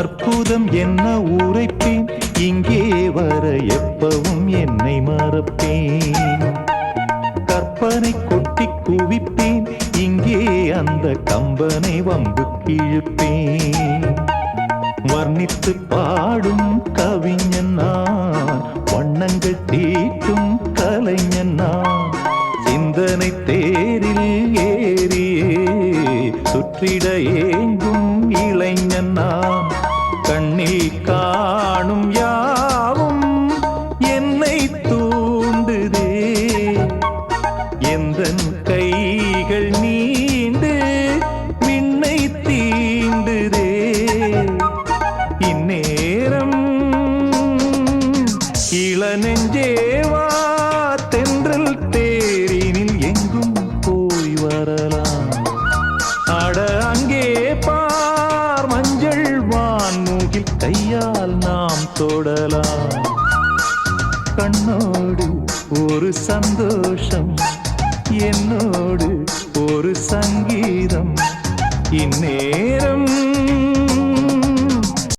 அற்புதம் என்ன உரைப்பேன்? இங்கே வர எப்பவும் என்னை மறப்பேன். கற்பனை கொட்டி குவிப்பேன். இங்கே அந்த கம்பனை வம்பு கிழிப்பேன். வர்ணித்து பாடும் கவிஞன் நான். வண்ணங்கள் தீட்டும் கலைஞன் நான். சிந்தனை தேரில் ஏறியே. சுற்றிட நெஞ்சேவா தென்றல் தேரினில் எங்கும் போய் வரலாம். அட அங்கே பார் மஞ்சள் வான்மூகில் கையால் நாம் தொடலாம். கண்ணோடு ஒரு சந்தோஷம் என்னோடு ஒரு சங்கீதம். இன்னே